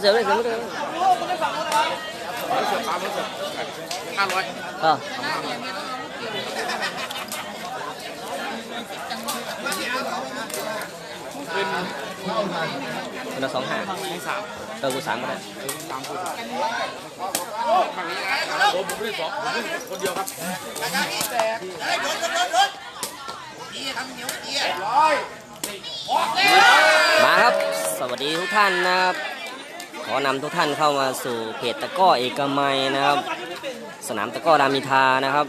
เสือเลยเสือเลยห้าร้อยเออคนสองห้าสามเออกูสามก็ได้สามคนฝั่งนี้นะผมผมไม่ได้สองผมไม่ได้คนเดียวครับมาครับ สวัสดีทุกท่านนะครับ ขอนำทุกท่านเข้ามาสู่เพจตะก้อเอกมัยนะครับ สนามตะก้อรามิทานะครับ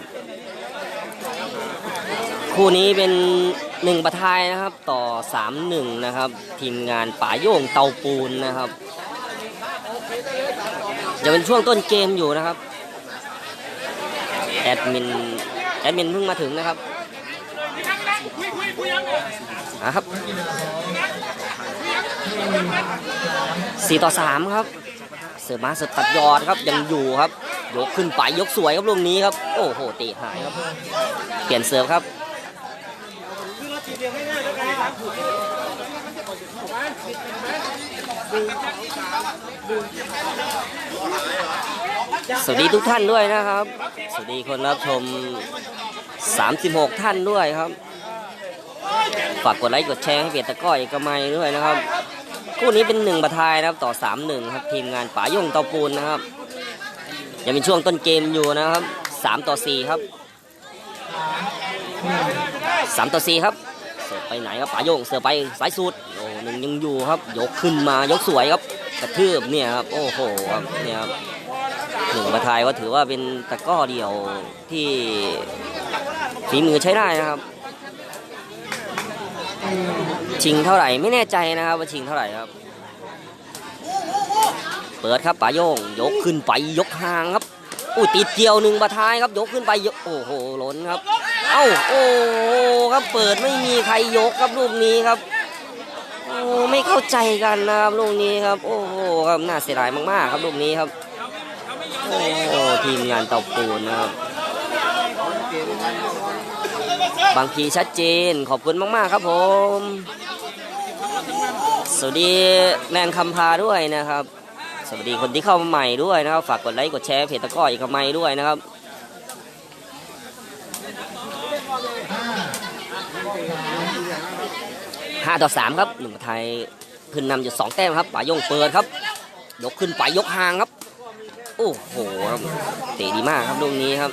คู่นี้เป็นหนึ่งประทายนะครับต่อสามหนึ่งนะครับ ทีมงานป่าโย่งเตาปูนนะครับจะเป็นช่วงต้นเกมอยู่นะครับแอดมินแอดมินเพิ่งมาถึงนะครับอะครับ สี่ต่อสามครับ เสือมาเสือตัดยอดครับยังอยู่ครับ ยกขึ้นไปยกสวยครับลูกนี้ครับ โอ้โหเตะหายครับ เปลี่ยนเสิร์ครับสวัสดีทุกท่านด้วยนะครับ สวัสดีคนรับชม 36 ท่านด้วยครับ ฝากกดไลค์กดแชร์ให้เพจตะก้อเอกมัยด้วยนะครับ คู่นี้เป็นหนึ่งประทายนะครับต่อ3-1ครับทีมงานป๋ายงเตาปูนนะครับยังเป็นช่วงต้นเกมอยู่นะครับ3ต่อ4ครับ3ต่อ4ครับเสิร์ฟไปไหนครับป๋ายงเสิร์ฟไปสายสุดโอ้หนึ่งยังอยู่ครับ ยกขึ้นมายกสวยครับกระทืบเนี่ยครับโอ้โหครับเนี่ยครับหนึ่งประทายก็ถือว่าเป็นตะก้อเดียวที่ฝีมือใช้ได้นะครับ ชิงเท่าไหร่ไม่แน่ใจนะครับว่าชิงเท่าไหร่ครับ เปิดครับป๋าโยงยกขึ้นไปยกห่างครับอุ้ยติดเกี่ยวหนึ่งประทายครับยกขึ้นไปโอ้โหล้นครับ เอ้าโอ้ครับเปิดไม่มีใครยกครับลูกนี้ครับโอ้ไม่เข้าใจกันนะครับลูกนี้ครับ โอ้โหครับน่าเสียดายมากๆ ครับลูกนี้ครับโอ้ทีมงานตาปูนนะครับ บางทีชัดเจนขอบคุณมาก ๆ ครับผม สวัสดีแนนคำพาด้วยนะครับ สวัสดีคนที่เข้ามาใหม่ด้วยนะครับ ฝากกดไลค์กดแชร์เพจตะก้ออีกคำไมด้วยนะครับห้าต่อสามครับหนึ่งไทยขึ้นนำอยู่สองแต้มครับป่ายงเปิดครับ ยกขึ้นไปยกห่างครับ โอ้โหครับเตะดีมากครับลูกนี้ครับ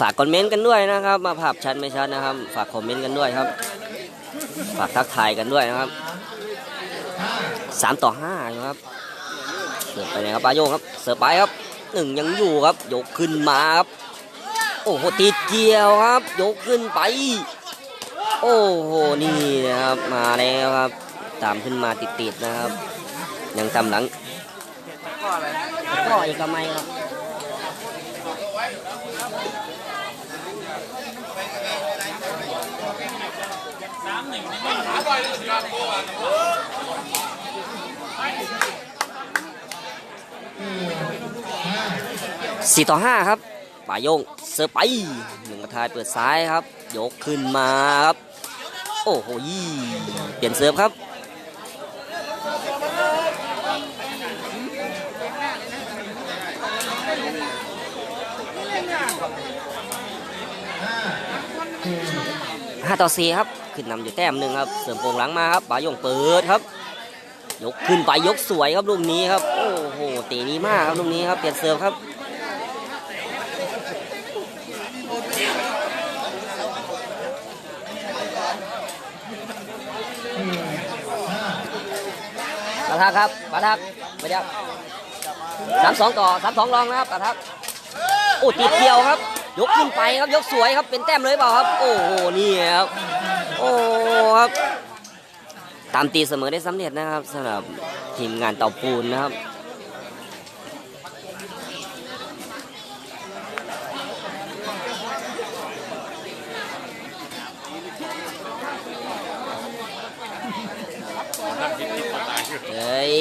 ฝากคอมเมนต์กันด้วยนะครับ มาภาพชัดไม่ชัดนะครับ ฝากคอมเมนต์กันด้วยครับ ฝากทักทายกันด้วยนะครับสามต่อห้าครับเสิร์ฟไปเลยครับปาโยงครับเสิร์ฟไปครับหนึ่งยังอยู่ครับ ยกขึ้นมาครับ โอ้โหติดเกี่ยวครับ ยกขึ้นไป โอ้โหนี่นะครับมาแล้วครับ ตามขึ้นมาติดๆนะครับ ยังตามหลังก็อีกทำไมครับ สี่ต่อห้าครับป่าโยงเสิร์ไปหนึ่งกระทายเปิดซ้ายครับ ยกขึ้นมาครับ โอ้โหยี่เปลี่ยนเสิร์ฟครับห้าต่อสี่ครับ ขึ้นนำอยู่แต้มหนึ่งครับ เสริมโป่งหลังมาครับป่ายงเปิดครับ ยกขึ้นไปยกสวยครับลูกนี้ครับ โอ้โหตะนี้มากครับลูกนี้ครับเปลี่ยนเสิร์ฟครับปะทักครับปะทักไปเดียวสามสองต่อสามสองรองนะครับปะทักโอ้ติดเดียวครับ ยกขึ้นไปครับยกสวยครับเป็นแต้มเลยเปล่าครับ โอ้โหนี่ครับ โอ้ครับ ตามตีเสมอได้สำเร็จนะครับสำหรับทีมงานเต่าปูนนะครับเฮ้ย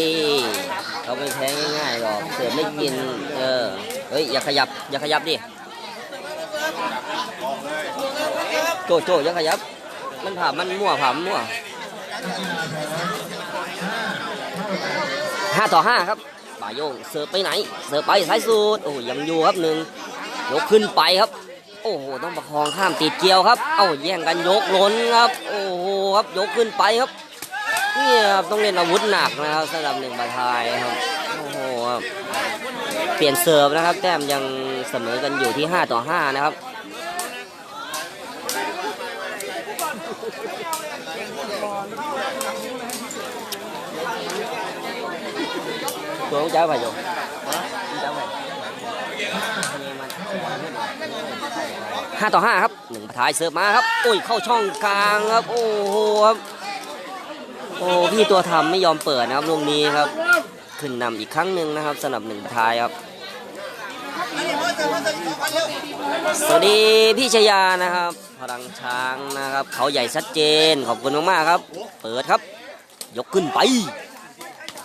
เขาไม่แพ้ง่ายๆหรอกเสือไม่กิน เออ เฮ้ย อย่าขยับ อย่าขยับดิ โจโจอย่าขยับ มันผ่ามันมั่วผ่ามันมั่วห้าต่อห้าครับป่าโยงเสิร์ฟไปไหน เสิร์ฟไปสายสุดโอ้ยังอยู่ครับหนึ่งยกขึ้นไปครับ โอ้โหต้องประคองข้ามติดเกียวครับ เอ้าแย่งกันยกล้นครับ โอ้โหครับยกขึ้นไปครับเนี่ยครับต้องเล่นอาวุธหนักนะครับสำหรับหนึ่งบาทายครับโอ้โหครับเปลี่ยนเสิร์ฟนะครับ แต้มยังเสมอกันอยู่ที่ 5 ต่อ 5 นะครับ ตัวของจ้าไปอยู่ห้าต่อห้าครับหนึ่งประทายเสิร์ฟมาครับโอ้ยเข้าช่องกลางครับ โอ้โหครับโอ้พี่ตัวทำไม่ยอมเปิดนะครับลูกนี้ครับ ขึ้นนำอีกครั้งหนึ่งนะครับสำหรับหนึ่งประทายครับ สวัสดีพี่ชยานะครับ พลังช้างนะครับ เขาใหญ่ชัดเจนขอบคุณมากๆครับ เปิดครับ ยกขึ้นไป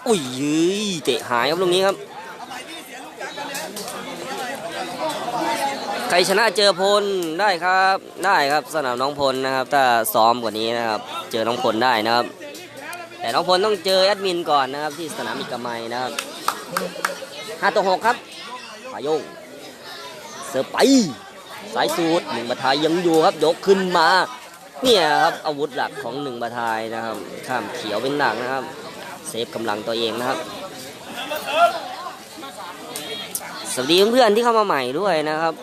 อุ้ยยยเตะหายครับลูกนี้ครับ ใครชนะเจอพลได้ครับได้ครับสนามน้องพลนะครับ ถ้าซ้อมกว่านี้นะครับ เจอน้องพลได้นะครับ แต่น้องพลต้องเจอแอดมินก่อนนะครับ ที่สนามอิกมัยนะครับห้าต่อหกครับปายง เสิร์ฟไปสายสูตรหนึ่งบาทายยังอยู่ครับยกขึ้นมา เนี่ยครับอาวุธหลักของหนึ่งบาทายนะครับข้ามเขียวเป็นหนักนะครับ เซฟกำลังตัวเองนะครับ สวัสดีเพื่อนๆที่เข้ามาใหม่ด้วยนะครับ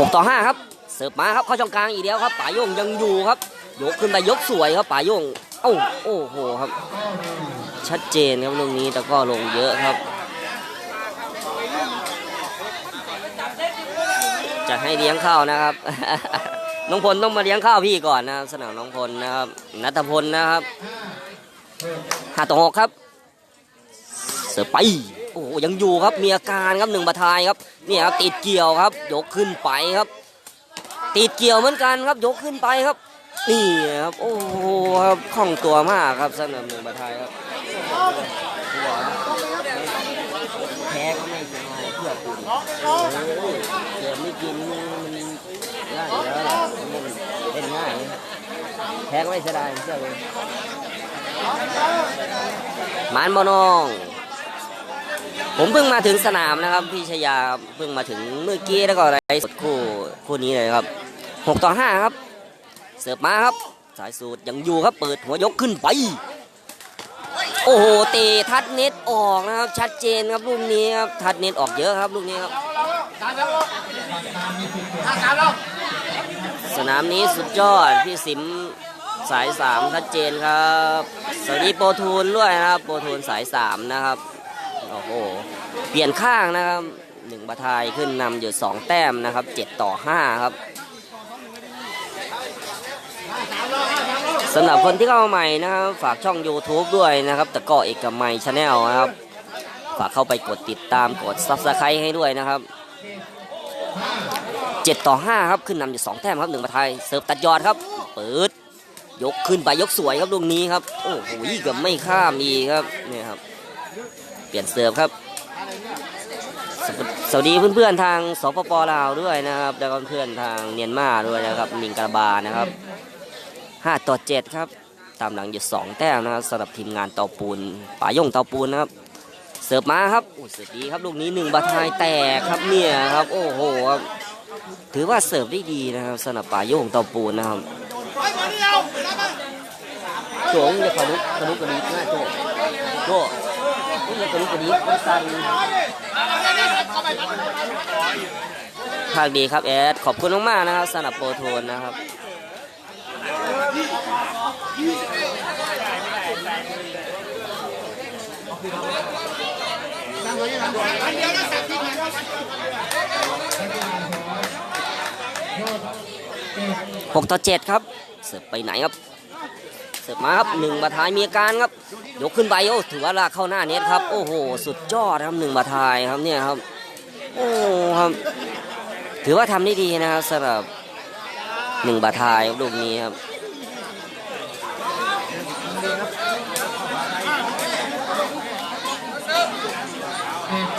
6ต่อ5ครับ เสิร์ฟมาครับเข้าช่องกลางอีกแล้วครับป่าโยงยังอยู่ครับยกขึ้นไปยกสวยครับป่าโยงเอ้าโอ้โหครับ ชัดเจนครับตรงนี้แต่ก็ลงเยอะครับ จะให้เลี้ยงข้าวนะครับ น้องพลต้องมาเลี้ยงข้าวพี่ก่อนนะครับ สนามน้องพลนะครับนัทพลนะครับห้าต่อหกครับเสือไปโอ้ยังอยู่ครับมีอาการครับหนึ่งบาทายครับเนี่ยครับติดเกี่ยวครับ ยกขึ้นไปครับ ติดเกี่ยวเหมือนกันครับ ยกขึ้นไปครับนี่ครับโอ้โหครับคล่องตัวมากครับสำหรับหนึ่งบาทายครับแพ้ก็ไม่เป็นไรเพื่อคุณ เดี๋ยวไม่กินมันง่ายแล้วแหละมันเล่นง่ายแพ้ก็ไม่เสียดายเชื่อเลยมันบอนอง ผมเพิ่งมาถึงสนามนะครับพี่ชยาเพิ่งมาถึงเมื่อกี้แล้วก็ไลฟ์สดคู่คู่นี้เลยครับหกต่อห้าครับ เสิร์ฟมาครับ สายสูตรยังอยู่ครับเปิดหัวยกขึ้นไป โอ้โหเตะทัดเน็ตออกนะครับ ชัดเจนครับลูกนี้ครับทัดเน็ตออกเยอะครับลูกนี้ครับ สนามนี้สุดยอดพี่สิมสายสามชัดเจนครับสวัสดีโปรทูนด้วยนะครับโปรทูนสายสามนะครับโอ้โหเปลี่ยนข้างนะครับหนึ่งบาทายขึ้นนำอยู่สองแต้มนะครับเจ็ดต่อห้าครับสำหรับคนที่เข้ามาใหม่นะครับฝากช่อง YouTube ด้วยนะครับตะก้อเอกมัยชาแนลนะครับ ฝากเข้าไปกดติดตามกดซับสไครต์ให้ด้วยนะครับ เจ็ดต่อห้าครับขึ้นนำอยู่สองแต้มครับหนึ่งบาทยเสิร์ฟตัดยอดครับ เปิด ยกขึ้นไปยกสวยครับลูกนี้ครับ โอ้โหเกือบไม่ข้ามอีกครับนี่ครับ เปลี่ยนเสิร์ฟครับสวสวัสดีเพื่อนๆทางสปปลาวด้วยนะครับ แล้วก็เพื่อนทางเมียนมาด้วยนะครับมิงกาบานะครับ 5 ต่อ 7 ครับ ตามหลังอยู่2แต้มนะครับสำหรับทีมงานเตาปูนป่ายงเตาปูนนะครับ สิร์ฟมาครับโอ้เสิร์ฟดีครับลูกนี้หนึ่งบาทายแตกครับเนี่ยครับ โอ้โหครับถือว่าเสิร์ฟได้ดีนะครับสำหรับป่ายงเตาปูนนะครับโจงจะขลุกขลุกกระดิกหน้าโจโจนี่มันกระดิกกระดิกมันสั่นภาคดีครับแอดขอบคุณมากๆนะครับสำหรับโปรโทนนะครับ หกต่อเจ็ดครับเสิร์ฟไปไหนครับเสิร์ฟมาครับหนึ่งบาทายมีอาการครับยกขึ้นไปโอ้ถือว่าลากเข้าหน้าเน็ตครับโอ้โหสุดยอดครับหนึ่งบาทายครับเนี่ยครับโอ้ครับถือว่าทำได้ดีนะครับสำหรับหนึ่งบาทายครับลูกนี้ครับ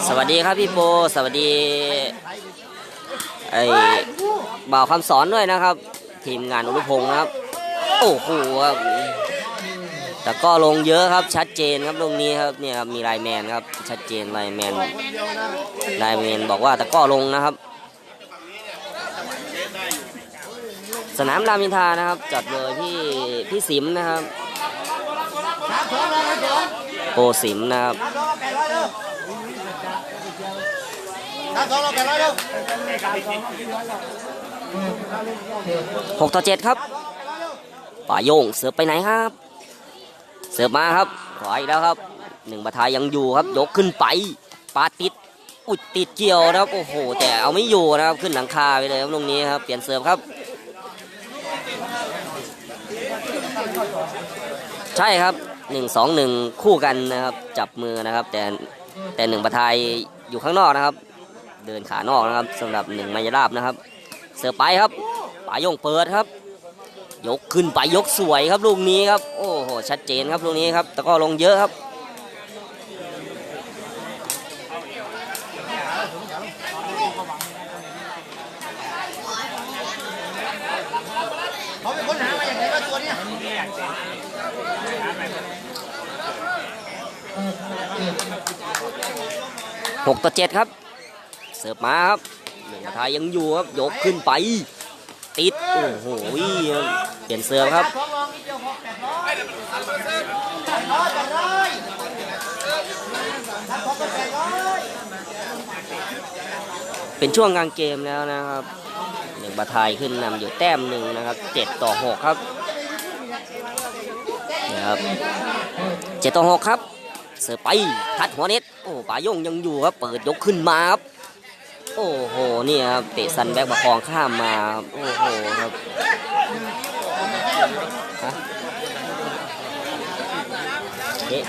สวัสดีครับพี่โป สวัสดีไอ้บ่าวคำสอนด้วยนะครับ ทีมงานอุรุพงศ์นะครับ โอ้โหครับแต่ก็ลงเยอะครับชัดเจนครับตรงนี้ครับเนี่ยครับมีไลน์แมนครับชัดเจนไลน์แมนไลน์แมนบอกว่าแต่ก็ลงนะครับ สนามรามินทานะครับ จัดเลยที่พี่สิมนะครับโปสิมนะครับ น้ำสองเราแปดร้อยเร็ว หกต่อเจ็ดครับป่าโยงเสือไปไหนครับ เสือมาครับขวาอีกแล้วครับหนึ่งประทายยังอยู่ครับยกขึ้นไปปาติดอุดติดเกี่ยวนะครับโอ้โห แต่เอาไม่อยู่นะครับขึ้นหลังคาไปเลยครับตรงนี้ครับเปลี่ยนเสิร์ฟครับ ใช่ครับหนึ่งสองหนึ่งคู่กันนะครับจับมือนะครับ แต่แต่หนึ่งประทายอยู่ข้างนอกนะครับ เดินขานอกนะครับสำหรับหนึ่งมายราบนะครับ เสือไปครับป่ายงเปิดครับ ยกขึ้นไปยกสวยครับลูกนี้ครับโอ้โหชัดเจนครับลูกนี้ครับแต่ก็ลงเยอะครับเขาเป็นคนหามาอย่างไรว่าตัวเนี้ยหกต่อเจ็ดครับ เสิร์ฟมาครับหนึ่งประทายยังอยู่ครับยกขึ้นไป ติด โอ้โหเปลี่ยนเสิร์ฟครับเป็นช่วงกลางเกมแล้วนะครับหนึ่งประทายขึ้นนำอยู่แต้มหนึ่งนะครับเจ็ดต่อหกครับนี่ครับเจ็ดต่อหกครับ เสิร์ฟไปทัดหัวเน็ตโอ้ป่ายงยังอยู่ครับ เปิดยกขึ้นมาครับ โอ้โหนี่ครับเตะซันแบ็กประคองข้ามมาครับโอ้โหครับฮะเตะ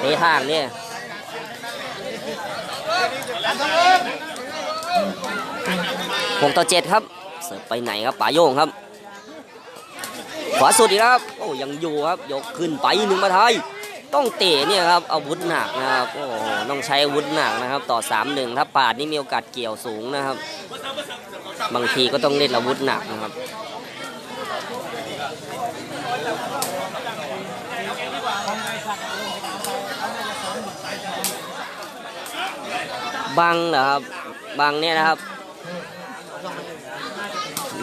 เตะทางเนี่ยหกต่อเจ็ดครับ เสิร์ฟไปไหนครับป๋าโยงครับ ขวาสุดอีกครับ โอ้ยังอยู่ครับ ยกขึ้นไปหนึ่งมาไทย ต้องเตะเนี่ยครับอาวุธหนักนะครับโอ้โหต้องใช้อาวุธหนักนะครับ ต่อ3ามหนึ่งถ้าปาดนี่มีโอกาสเกี่ยวสูงนะครับ บางทีก็ต้องเล่นอาวุธหนักนะครับบังเหรอครับบังเนี่ยนะครับ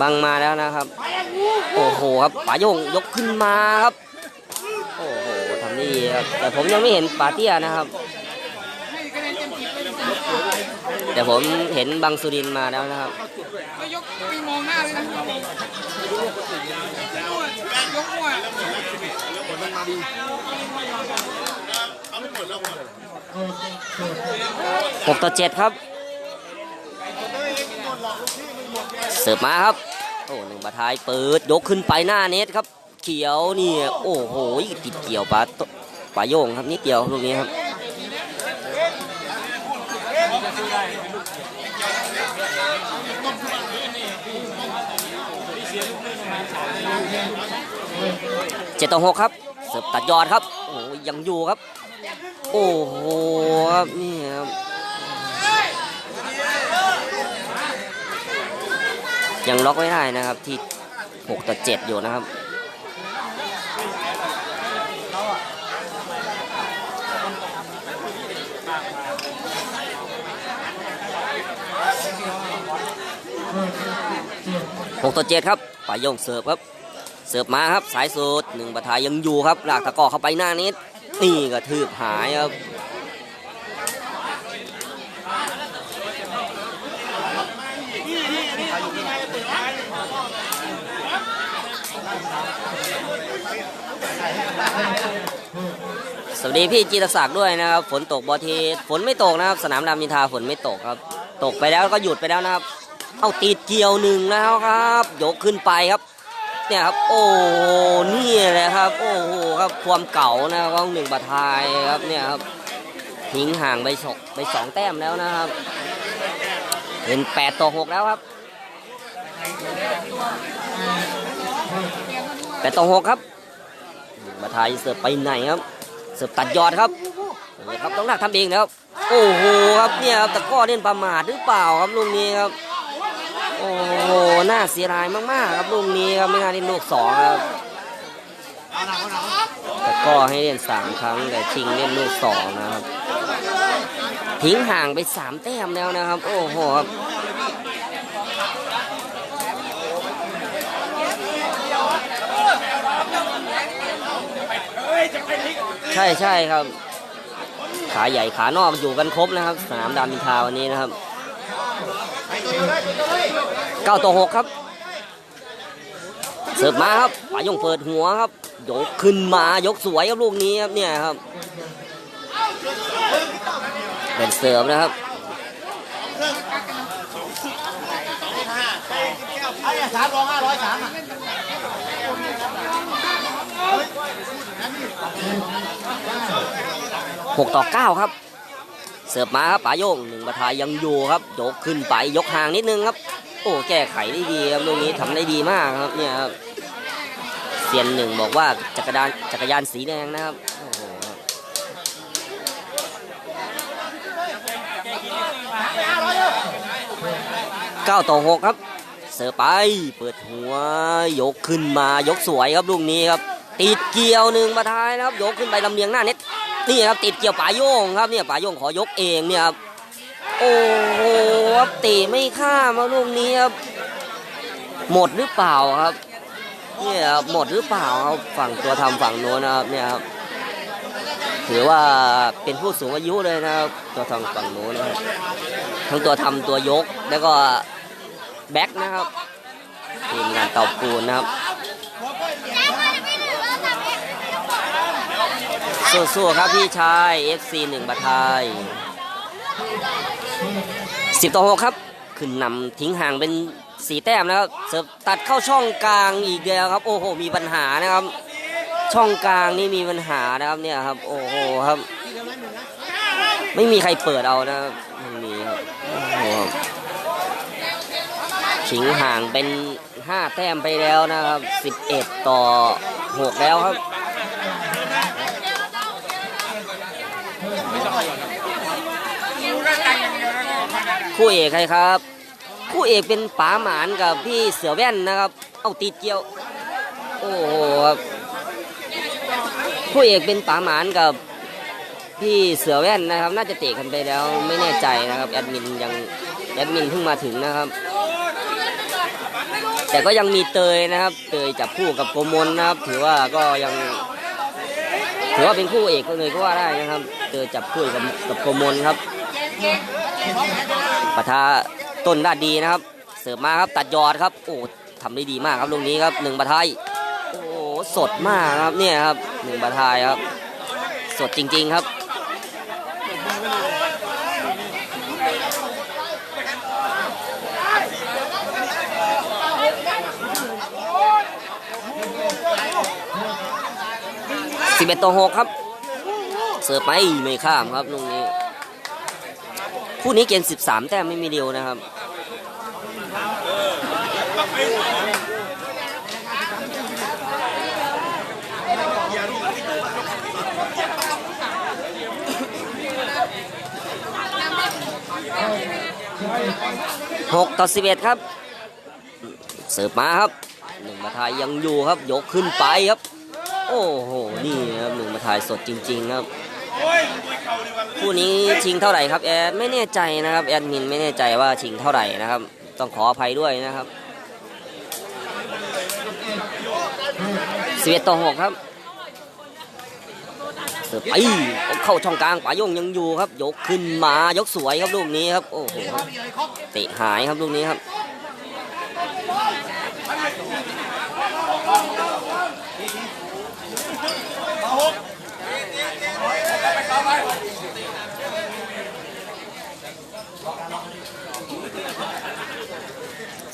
บังมาแล้วนะครับ โอ้โหครับป๋าโยงยกขึ้นมาครับี่ครับแต่ผมยังไม่เห็นป๋าเตี้ยนะครับ แต่ผมเห็นบังสุรินมาแล้วนะครับไม่ยกไม่มองหน้าเลยนะยกมั่วหกต่อเจ็ดครับ เสิร์ฟมาครับ โอ้หนึ่งบาทายเปิดยกขึ้นไปหน้าเน็ตครับ เขียวนี่โอ้โหติดเกี่ยวปลาตปลาโยงครับนิดเดียวลูกนี้ครับเจ็ดต่อหกครับเสิร์ฟตัดยอดครับโอ้ยยังอยู่ครับ โอ้โหครับนี่ครับยังล็อกไม่ได้นะครับที่ 6 ต่อ 7 อยู่นะครับ หกต่อเจ็ดครับปายงเสิร์ฟครับ เสิร์ฟมาครับสายสุดหนึ่งประทายยังอยู่ครับหลากตะกอเข้าไปหน้านิดนี่ก็ทืบหายครับสวัสดีพี่จีตศักดิ์ด้วยนะครับ ฝนตกบอทีฝนไม่ตกนะครับ สนามรามอินทาฝนไม่ตกครับ ตกไปแล้วก็หยุดไปแล้วนะครับ เอาติดเกี่ยวหนึ่งแล้วครับ ยกขึ้นไปครับ เนี่ยครับ โอ้โหนี่แหละครับ โอ้โหครับความเก่านะครับของหนึ่งบาทายครับเนี่ยครับทิ้งห่างไปสองไปสองแต้มแล้วนะครับ เป็นแปดต่อหกแล้วครับแปดต่อหกครับบาทายเสิร์ฟไปไหนครับ เสิร์ฟตัดยอดครับนี่ครับต้องหนักทำเองแล้วโอ้โหครับเนี่ยครับตะก้อเล่นประมาทหรือเปล่าครับลูกนี้ครับ อ้โหน่าเสียดายมากๆครับลูกนี้ครับไม่น่าเล่นลูกสองครับแตะกร้อให้เล่นสามครั้งแต่ชิงเล่นลูกสองนะครับทิ้งห่างไปสามแต้มแล้วนะครับ โอ้โหครับใช่ใช่ครับ ขาใหญ่ขานอกอยู่กันครบนะครับ สนามดามินทาวันนี้นะครับ เก้าต่อหกครับ เสิร์ฟมาครับปายงเปิดหัวครับ ยกขึ้นมายกสวยครับลูกนี้ครับเนี่ยครับเป็นเสิร์ฟนะครับสามรองห้าร้อยสามอะหกต่อเก้าครับ สิร์ฟมาครับป๋าโยงหนึ่งประทายยังอยู่ครับยกขึ้นไปยกห่างนิดนึงครับ โอ้แก้ไขได้ดีครับลูกนี้ทำได้ดีมากครับเนี่ยครับเซียนหนึ่งบอกว่าจักรยานจักรยานสีแดงนะครับโอ้โหเก้าต่อหกครับเสิร์ฟไปเปิดหัวยกขึ้นมายกสวยครับลูกนี้ครับติดเกี่ยวหนึ่งประทายนะครับ ยกขึ้นไปลำเลียงหน้าเน็ต นี่ครับติดเกี่ยวป่าโยงครับเนี่ยป่าโยงขอยกเองเนี่ยครับโอ้โหครับเตะไม่ข้ามครับลูกนี้ครับหมดหรือเปล่าครับเนี่ยหมดหรือเปล่าครับฝั่งตัวทำฝั่งโน้นนะครับเนี่ยครับถือว่าเป็นผู้สูงอายุเลยนะครับตัวทำฝั่งโน้นนะครับทั้งตัวทำตัวยกแล้วก็แบ็คนะครับทีมงานเต่าปูนนะครับ สู้ๆครับพี่ชาย FC หนึ่งบัทยสิบต่อหกครับ ขึ้นนำทิ้งห่างเป็นสีแต้มนะครับเสิร์ฟตัดเข้าช่องกลางอีกแล้วครับ โอ้โห มีปัญหานะครับ ช่องกลางนี่มีปัญหานะครับเนี่ยครับ โอ้โหครับ ไม่มีใครเปิดเอานะครับไม่มีครับโอ้โหครับทิ้งห่างเป็นห้าแต้มไปแล้วนะครับสิบเอ็ดต่อหกแล้วครับ คู่เอกใครครับ คู่เอกเป็นป๋าหมานกับพี่เสือแว่นนะครับ เอาติดเกี่ยว โอ้โหครับคู่เอกเป็นป๋าหมานกับพี่เสือแว่นนะครับ น่าจะเตะกันไปแล้วไม่แน่ใจนะครับแอดมินยังแอดมินเพิ่งมาถึงนะครับ แต่ก็ยังมีเตยนะครับ เตยจับคู่กับโกมลนะครับ ถือว่าก็ยัง ถือว่าเป็นคู่เอกก็เลยก็ว่าได้นะครับ เตยจับคู่กับกับโกมลครับ ปะทะต้นด้านดีนะครับ เสิร์ฟมาครับตัดยอดครับโอ้ทำได้ดีมากครับลูกนี้ครับหนึ่งบะทายโอ้สดมากครับเนี่ยครับหนึ่งบะทายครับ สดจริง ๆครับสิบเอ็ดต่อหกครับ เสิร์ฟไปไม่ข้ามครับลูกนี้ คู่นี้เกณฑ์13 แต้มไม่มีเดียวนะครับหกต่อสิบเอ็ดครับ เสิร์ฟมาครับหนึ่งมาทายยังอยู่ครับ ยกขึ้นไปครับ โอ้โห นี่ครับหนึ่งมาทายสดจริง ๆ ครับ คู่นี้ชิงเท่าไหร่ครับแอดไม่แน่ใจนะครับแอดมินไม่แน่ใจว่าชิงเท่าไหร่นะครับ ต้องขออภัยด้วยนะครับสิบเอ็ดต่อหกครับเสิร์ฟไปเข้าช่องกลางป๋ายงยังอยู่ครับ ยกขึ้นมายกสวยครับลูกนี้ครับโอ้โหเตะหายครับลูกนี้ครับ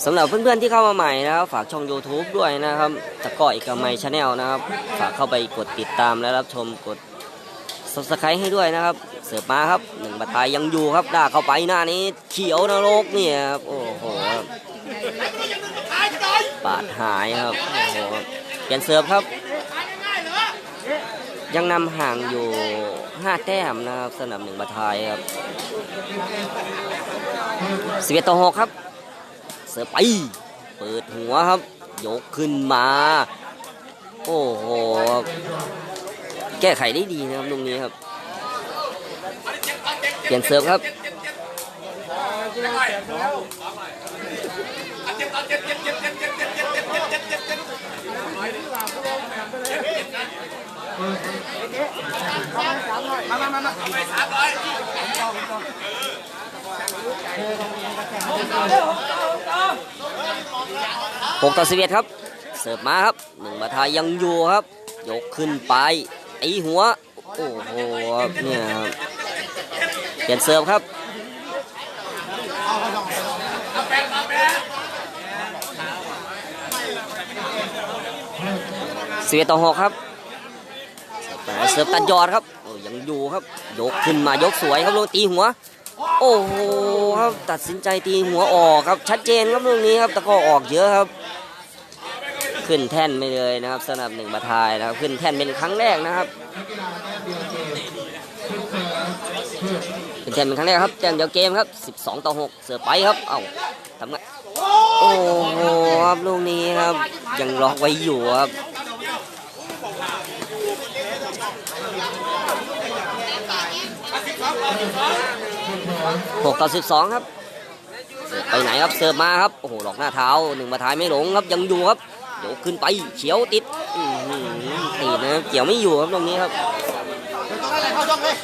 สำหรับเพื่อนๆที่เข้ามาใหม่นะครับ ฝากช่อง YouTube ด้วยนะครับตะก้อเอกมัยชาแนลนะครับ ฝากเข้าไปกดติดตามและรับชมกด subscribe ให้ด้วยนะครับ เสิร์ฟมาครับหนึ่งบาทายยังอยู่ครับด่าเข้าไปหน้านี้เขียวนรกเนี่ยครับโอ้โหครับปาดหายครับโอ้โหครับเปลี่ยนเสิร์ฟครับ ยังนำห่างอยู่ 5 แต้มนะครับสนามหนึ่งบาทายครับสิบเอ็ดต่อหกครับ เสือไป เปิดหัวครับ ยกขึ้นมา โอ้โห แก้ไขได้ดีนะครับตรงนี้ครับ เปลี่ยนเซิร์ฟครับมามามามาไปสามร้อย หกต่อสิบเอ็ดครับ เสิร์ฟมาครับหนึ่งบาทายังอยู่ครับ ยกขึ้นไปไอหัว โอ้โหเนี่ยครับเปลี่ยนเสิร์ฟครับสิบเอ็ดต่อหกครับเสิร์ฟตัดยอดครับยังอยู่ครับ ยกขึ้นมายกสวยครับลงตีหัว โอ้โหครับตัดสินใจตีหัวออกครับชัดเจนครับตรงนี้ครับตะก้อออกเยอะครับ ขึ้นแท่นไปเลยนะครับสนับหนึ่งบาทายนะครับ ขึ้นแท่นเป็นครั้งแรกนะครับขึ้นแท่นเป็นครั้งแรกครับแต้มเดียวเกมครับ 12 ต่อ 6 เสือไปครับเอ้าทำไงโอ้โหครับลูกนี้ครับยังล็อกไว้อยู่ครับ หกต่อสิบสองครับ ไปไหนครับเสิร์ฟมาครับ โอ้โหหลอกหน้าเท้าหนึ่งมาท้ายไม่หลงครับยังอยู่ครับเดี๋ยวขึ้นไปเขียวติดติดนะเกี่ยวไม่อยู่ครับตรงนี้ครับเข้าช่องเลย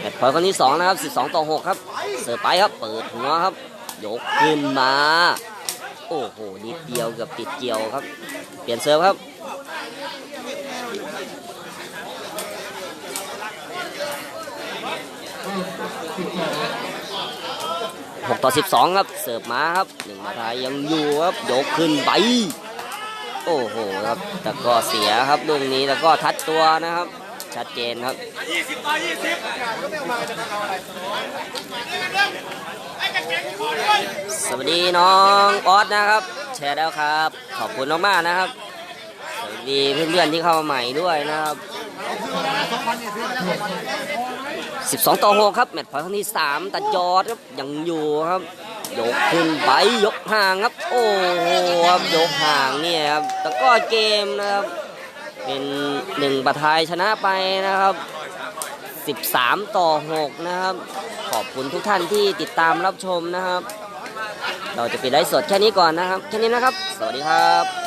แมตพอยคนที่สองนะครับ12ต่อ6ครับ เสิร์ฟไปครับ เปิดหัวครับ ยกขึ้นมา โอ้โหนิดเดียวเกับติดเกี่ยวครับ เปลี่ยนเสิร์ฟครับ หกต่อสิบสองครับ เสิร์ฟมาครับหนึ่งมาไทยยังอยู่ครับยกขึ้นไป โอ้โหครับแต่ก็เสียครับลูกนี้แล้วก็ทัดตัวนะครับ ชัดเจนครับยี่สิบต่อยี่สิบสวัสดีน้องออสนะครับ แชร์แล้วครับ ขอบคุณมากๆนะครับ สวัสดีเพื่อนๆที่เข้ามาใหม่ด้วยนะครับ 12 ต่อ 6 ครับแมตช์พอยต์ครั้งที่ 3 ตัดยอดครับยังอยู่ครับ ยกขึ้นไปยกห่างครับ โอ้โหครับยกห่างเนี่ยครับแต่ก็เกมนะครับ เป็นหนึ่งประทายชนะไปนะครับ 13 ต่อ 6 นะครับ ขอบคุณทุกท่านที่ติดตามรับชมนะครับ เราจะปิดไลฟ์สดแค่นี้ก่อนนะครับ แค่นี้นะครับ สวัสดีครับ